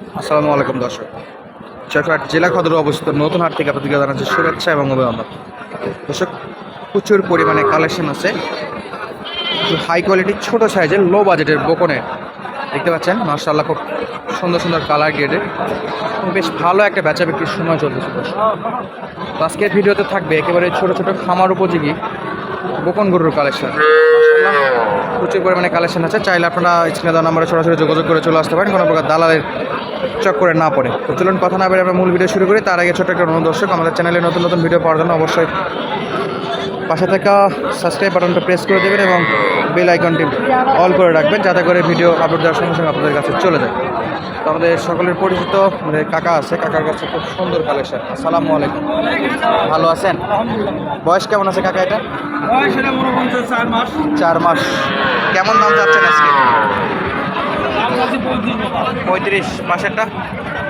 আসসালামু আলাইকুম, দর্শক। চট্টগ্রাম জেলা সদরে অবস্থিত নতুন হাট থেকে আপনাদেরকে জানাচ্ছি শুভেচ্ছা এবং অভিনন্দন। দর্শক, প্রচুর পরিমাণে কালেকশন আছে। হাই কোয়ালিটির ছোট সাইজের লো বাজেটের বকনের। দেখতে পাচ্ছেন মার্শাল্লাহ খুব সুন্দর সুন্দর কালার গ্রেডের বেশ ভালো একটা বেচা বিক্রির সময় চলতেছে, দর্শক। আজকের ভিডিওতে থাকবে একেবারে ছোট ছোট খামার উপযোগী। বকন গরুর কালেকশন প্রচুর পরিমাণে কালেকশন আছে। চাইলে আপনারা স্ক্রিনে দেওয়া নাম্বারে সরাসরি যোগাযোগ করে চলে আসতে পারেন। কোনো প্রকার দালালের চক্করে না পড়ে। তো চলুন, কথা না বেড়ে আমরা মূল ভিডিও শুরু করি। তার আগে ছোট একটা দর্শক, আমাদের চ্যানেলে নতুন নতুন ভিডিও পাওয়ার জন্য অবশ্যই পাশে থাকা সাবস্ক্রাইব বাটনটা প্রেস করে দেবেন এবং বেল আইকনটি অল করে রাখবেন, যাতে করে ভিডিও আপলোড দেওয়ার সঙ্গে সঙ্গে আপনাদের কাছে চলে যায়। তো আমাদের সকলের পরিচিত আমাদের কাকা আছে কাকার কাছে খুব সুন্দর কালেকশন আসসালামু আলাইকুম। ভালো আছেন? বয়স কেমন আছে কাকা এটা? চার মাস। কেমন দাম যাচ্ছেন আজকে? পঁয়ত্রিশ। মাসেরটা?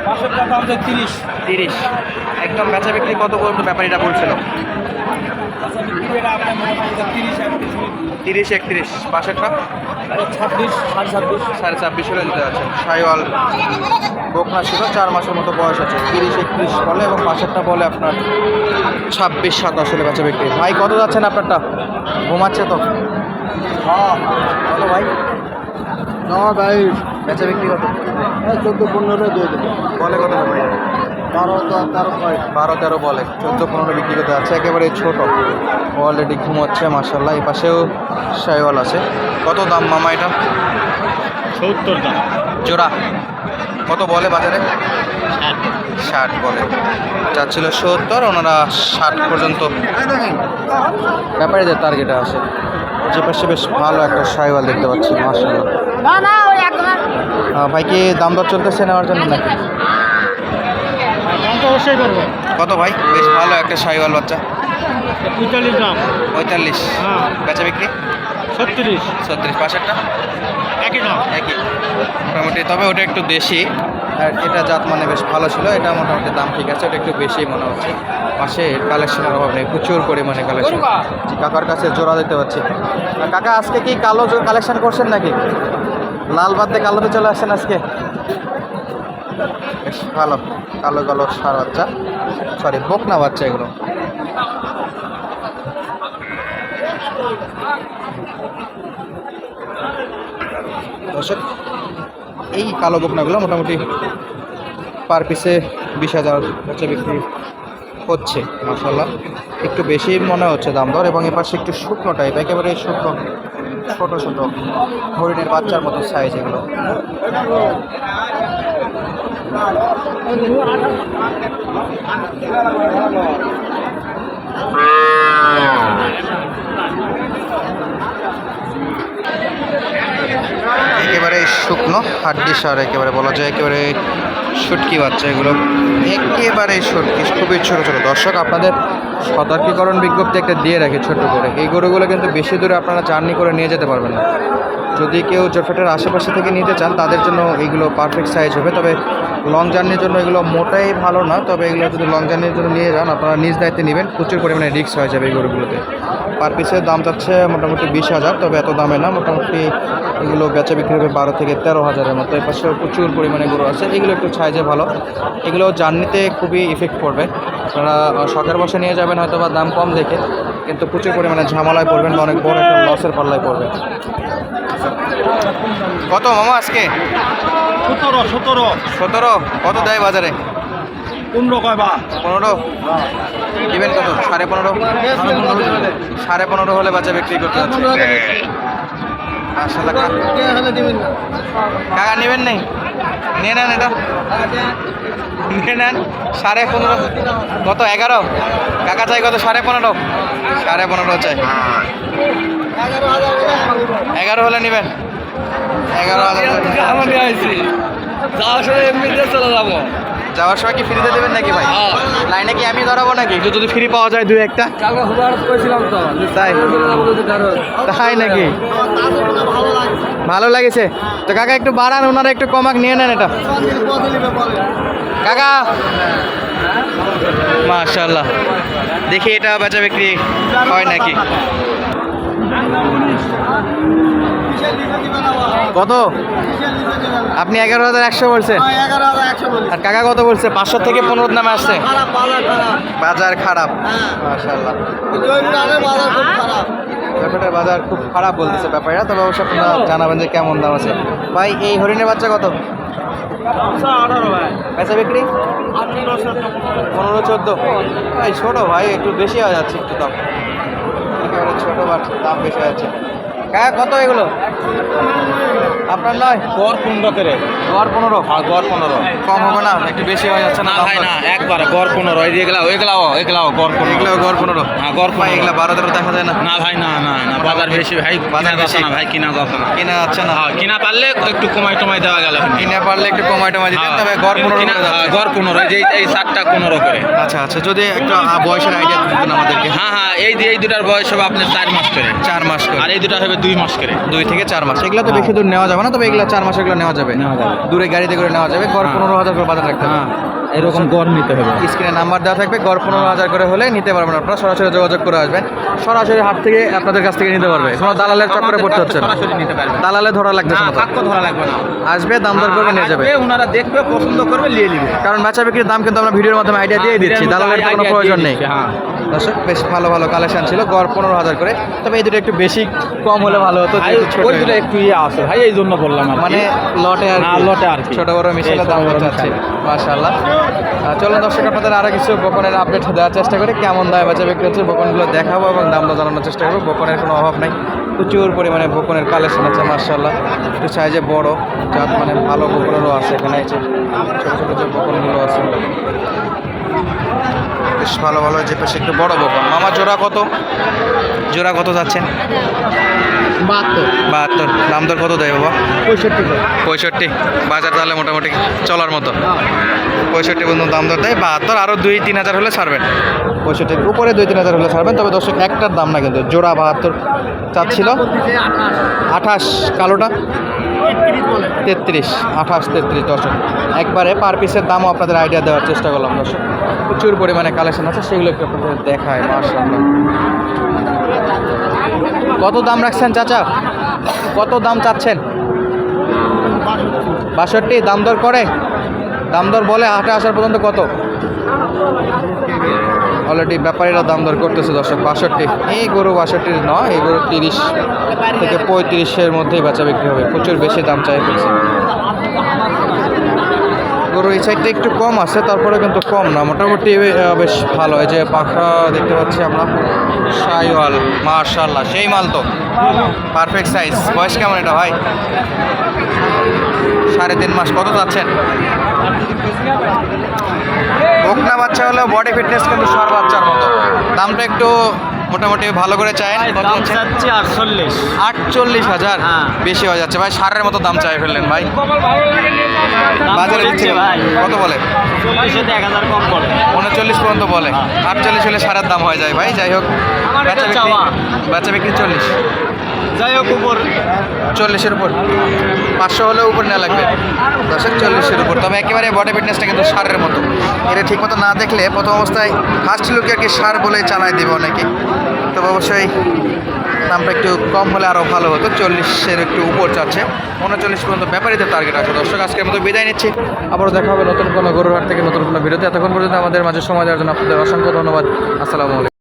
মাসের দাম তিরিশ। তিরিশ। একদম বেচা বিক্রি কত পর্যন্ত ব্যাপারীটা বলছিল আচ্ছা বিক্রি করে আপনার মনে করছে তিরিশ একত্রিশ তিরিশ একত্রিশ পাশেরটা ছাব্বিশ সাড়ে ছাব্বিশ। সাড়ে ছাব্বিশ হলে দিতে আছে সাইওয়াল বকনা ছিল চার মাসের মতো বয়স আছে। তিরিশ একত্রিশ বলে এবং পাশেরটা বলে আপনার ছাব্বিশ সাতাশ হলে বেচা বিক্রি। ভাই কত যাচ্ছেন আপনারটা? ঘুমাচ্ছে তো। কত ভাই। না ভাই বেচা বিক্রি কত? চোদ্দ পনেরো দিয়ে দেবো বলে কত ভাই বারো তেরো বলে। চোদ্দ পনেরো বিক্রি করতে আছে একেবারে ছোট। অলরেডি ঘুমোচ্ছে মাসাল্লাহ এই পাশেও সাইওয়াল আছে। কত দাম মামা এটা? সত্তর দাম। জোড়া। কত বলে বাজারে? ষাট। বলে। চাচ্ছিল সত্তর ওনারা ষাট পর্যন্ত। ব্যাপারীদের টার্গেটে আসে যে পাশে বেশ ভালো একটা সাইওয়াল দেখতে পাচ্ছি মাসাল্লাহ না না ওই একদম ভাই কি দাম দর চলতেছে নেওয়ার জন্য নাকি? অবশ্যই করব। কত ভাই? বেশ ভালো একটা সাইওয়াল বাচ্চা। পঁয়তাল্লিশ দাম। পঁয়তাল্লিশ। হ্যাঁ। বেচা বিক্রি? ছত্রিশ। ছত্রিশ। পাশেরটা? একই দাম। একই। মোটামুটি তবে ওটা একটু দেশি আর এটা জাত মানে বেশ ভালো ছিল এটা মোটামুটি দাম ঠিক আছে ওটা একটু বেশি মনে হচ্ছে। পাশে কালেকশনের অভাব নেই প্রচুর পরিমাণে কালেকশন কাকার কাছে জোড়া দিতে পারছি। আর কাকা আজকে কি কালো কালেকশন করছেন নাকি? লাল বাদ দিয়ে কালোতে চলে আসছেন আজকে? বেশ ভালো। কালো কালো সার বাচ্চা। সরি বকনা বাচ্চা এগুলো। দর্শক, এই কালো বকনাগুলো মোটামুটি পার পিসে বিশ হাজার হচ্ছে বিক্রি হচ্ছে মাসাল্লাহ একটু বেশি মনে হচ্ছে দাম দর এবং এপাশে একটু শুকনো টাইপ একেবারে শুকনো, ছোটো ছোটো হরিণের বাচ্চার মতো সাইজ এগুলো। একেবারে শুকনো হাড্ডি সার, একেবারে বলা যায় একেবারে শুটকি বাচ্চা এগুলো। একেবারে শুটকি, খুবই ছোটো ছোটো। দর্শক, আপনাদের সতর্কীকরণ বিজ্ঞপ্তি একটা দিয়ে রাখি ছোট করে। এই গরুগুলো কিন্তু বেশি দূরে আপনারা জার্নি করে নিয়ে যেতে পারবেন না। যদি কেউ জোরফেটের আশেপাশে থেকে নিতে চান, তাদের জন্য এইগুলো পারফেক্ট সাইজ হবে। তবে লং জার্নির জন্য এগুলো মোটাই ভালো না। তবে এগুলো যদি লং জার্নির জন্য নিয়ে যান, আপনারা নিজ দায়িত্বে নেবেন। প্রচুর পরিমাণে রিস্ক হয়ে যাবে এই গরুগুলোতে। পার পিসের দাম যাচ্ছে মোটামুটি বিশ হাজার, তবে এত দামে না। মোটামুটি এগুলো বেচা বিক্রি হবে বারো থেকে তেরো হাজারের মতো। এর পাশে প্রচুর পরিমাণে গরু আছে। এগুলো একটু সাইজে ভালো। এগুলো জার্নিতে খুবই ইফেক্ট পড়বে। আপনারা শখের বসে নিয়ে যাবেন হয়তো বা দাম কম দেখে কিন্তু প্রচুর পরিমাণে ঝামেলায় পড়বেন বা অনেক বড় একটা লসের পাল্লায় পড়বে কত মামা আজকে? সতেরো সতেরো। সতেরো? কত দেয় বাজারে? পনেরো কয় বা? পনেরো? দিবেন কত? সাড়ে পনেরো? সাড়ে পনেরো হলে বাচ্চা বিক্রি করতে কাকা নেবেন নেই? নিয়ে নেন এটা। নিয়ে নেন সাড়ে পনেরো, কত এগারো? কাকা চাই কত? সাড়ে পনেরো। সাড়ে পনেরো চাই। এগারো হলে নেবেন। এগারো হাজার এমনিতে চলে যাব। যাওয়ার সময় কি ফ্রিতে দেবেন নাকি ভাই? লাইনে কি আমি ধরাবো নাকি? একটু যদি ফ্রি পাওয়া যায় দুই একটা। তাই? তাই নাকি? ভালো লাগেছে। তো কাকা একটু বাড়ান ওনারা একটু কমাক নিয়ে নেন এটা। কাকা! মাশাল্লাহ দেখি এটা বেচা বিক্রি হয় নাকি? কত? আপনি এগারো হাজার একশো বলছেন আর কাকা কত বলছে? পাঁচশো থেকে পনেরো নামে আসছে। বাজার খারাপ। জয়পুরহাটের বাজার খুব খারাপ বলতেছে ব্যাপারটা। তবে অবশ্যই আপনারা জানাবেন যে কেমন দাম আছে। ভাই, এই হরিণের বাচ্চা কত? আঠারো বিক্রি? পনেরো, চোদ্দ। ভাই, ছোটো ভাই, একটু বেশি হয়ে যাচ্ছে একটু দাম। ছোটো বাট দাম বেশি হয়ে যাচ্ছে। কাকা কত এগুলো? আপনার নয়? গড় পনেরো করে। গড় পনেরো? আর গড় পনেরো। কম হবে না একটু বেশি হয়ে যাচ্ছে না ভাই না একবার গড় পনেরো। এই এগুলাও এগুলাও এগুলাও গড় পনেরো। গড় পনেরো? হ্যাঁ গড় পনেরো। এগুলো বারো তেরো দেখা যায় না? না ভাই না না না বাজার বেশি ভাই বাজার বেশি। না ভাই কিনা কথা না। কিনা যাচ্ছে না? হ্যাঁ কিনা পারলে একটু কমাই টমাই দেওয়া গেল। কিনে পারলে একটু কমাই টমাই দিতেন তবে গড় পনেরো হ্যাঁ, গড় পনেরো এই যে এই চারটা পনেরো করে। আচ্ছা আচ্ছা যদি একটু বয়সের আইডিয়া দিতেন আমাদেরকে। হ্যাঁ হ্যাঁ এই এই দুটার বয়স হবে আপনার চার মাস করে। চার মাস করে। আর এই দুটা হবে দুই মাস করে। দুই থেকে চার মাস। এগুলো তো বেশি দূর নেওয়া যাবে না তবে এগুলো চার মাস এগুলো নেওয়া যাবে। দূরে গাড়িতে করে নেওয়া যাবে গড় পনেরো হাজার করে বাজার রাখতে হবে। এরকম গড় নিতে হবে। স্ক্রিনে নাম্বার দেওয়া থাকবে গড় পনেরো হাজার করে হলে নিতে পারবেন আপনারা সরাসরি যোগাযোগ করে আসবেন। সরাসরি হাট থেকে আপনাদের কাছ থেকে নিতে পারবে। কোনো দালালের চক্করে পড়তে হচ্ছে না। দালালে ধরা লাগতেছে না ধরা লাগবে না। আসবে দাম দর করে নিয়ে যাবে। ওনারা দেখবে পছন্দ করবে নিয়ে নিবে। কারণ বেচা বিক্রির দাম কিন্তু আমরা ভিডিওর মাধ্যমে আইডিয়া দিয়ে দিচ্ছি হ্যাঁ, দালালের কোনো প্রয়োজন নেই। হ্যাঁ। দর্শক বেশ ভালো ভালো কালেকশন ছিল গড় পনেরো হাজার করে। তবে এই দুটো একটু বেশি কম হলে ভালো হতো ওই দুটো একটু ইয়ে আছে। ভাই এই জন্য বললাম মানে লটে আর লটে আর। ছোট বড় মিশালে এই দাম ছোট বড় চাচ্ছে মিশালে। মাশাআল্লাহ। চলুন দর্শক আপনাদের আরও কিছু বকনের আপডেট দেওয়ার চেষ্টা করি। কেমন দায় বাচ্চা বিক্রি হচ্ছে বকনগুলো দেখাবো এবং দাম জানানোর চেষ্টা করব। বকনের কোনো অভাব নাই। প্রচুর পরিমাণে বকনের কালেকশন আছে মার্শাল্লাহ একটু সাইজে বড় জাত মানে ভালো বকনেরও আছে এখানে যে ছোটো ছোটো যে বকনগুলো আছে। বেশ ভালো ভালো যে পাশে একটু বড় বকন মামা জোড়া কত? জোড়া কত যাচ্ছেন? বাহাত্তর। বাহাত্তর। দাম দর কত দেয় বাবা? পঁয়ষট্টি পঁয়ষট্টি। বাজার তাহলে মোটামুটি চলার মতো। পঁয়ষট্টি পর্যন্ত দাম দর দেয়। বাহাত্তর আরও দুই তিন হাজার হলে ছাড়বেন। পঁয়ষট্টির উপরে দুই তিন হাজার হলে ছাড়বেন। তবে দর্শক একটার দাম না কিন্তু। জোড়া বাহাত্তর চাচ্ছিল। আঠাশ কালোটা। তেত্রিশ আঠাশ তেত্রিশ দর্শক। একবারে পার পিসের দামও আপনাদের আইডিয়া দেওয়ার চেষ্টা করলাম দর্শক। প্রচুর পরিমাণে কালেকশন আছে। সেগুলো একটু আপনাদের দেখায় মার্শাল্লাহ কত দাম রাখছেন চাচা? কত দাম চাচ্ছেন? বাষট্টি, দাম দর করে? দাম দর বলে হাটে আসার পর্যন্ত কত? অলরেডি ব্যাপারীরা দাম দর করতেছে দর্শক, বাষট্টি। এই গরু বাষট্টির নয়, এই গরু তিরিশ থেকে পঁয়ত্রিশের মধ্যেই বেচা বিক্রি হবে। প্রচুর বেশি দাম চাই। গরু এই সাইডটা একটু কম আছে তারপরে কিন্তু কম না। মোটামুটি বেশ ভালো। এই যে পাখা দেখতে পাচ্ছি আমরা সাইওয়াল মার্শাল্লাহ সেই মাল তো। পারফেক্ট সাইজ বয়স কেমন এটা ভাই? সাড়ে তিন মাস। কত যাচ্ছেন বকনা বাচ্চা হলেও বডি ফিটনেস কিন্তু সার বাচ্চার মতো। দামটা একটু মোটামুটি ভালো করে চায় কত হচ্ছে আটচল্লিশ। আটচল্লিশ হাজার। হ্যাঁ। বেশি হয়ে যাচ্ছে। ভাই সারের মতো দাম চাই ফেললেন ভাই। বাজারে দিচ্ছে। ভাই। কত বলে? উনচল্লিশ পর্যন্ত বলে। আটচল্লিশ হলে সারের দাম হয়ে যায় ভাই। যাই হোক। বেচা বিক্রি চল্লিশ। যাই হোক, উপর চল্লিশের উপর। পাঁচশো হলেও উপর নেওয়া লাগবে। দশের চল্লিশের উপর। তবে একেবারে বডি ফিটনেসটা কিন্তু সারের মতো। এটা ঠিক মতো না দেখলে প্রথম অবস্থায় ফার্স্ট লুকে আর কি সার বলে চালায় দেবে অনেকে। তবে অবশ্যই দামটা একটু কম হলে আরও ভালো হতো। চল্লিশের একটু উপর চাচ্ছে উনচল্লিশ পর্যন্ত ব্যাপারীদের টার্গেট আছে। দর্শক, আজকের মতো বিদায় নিচ্ছি। আবারও দেখা হবে নতুন কোনো গরুর হাট থেকে নতুন কোনো ভিডিওতে। এতক্ষণ পর্যন্ত আমাদের মাঝে সময় দেওয়ার জন্য আপনাদের অসংখ্য ধন্যবাদ। আসসালামু আলাইকুম।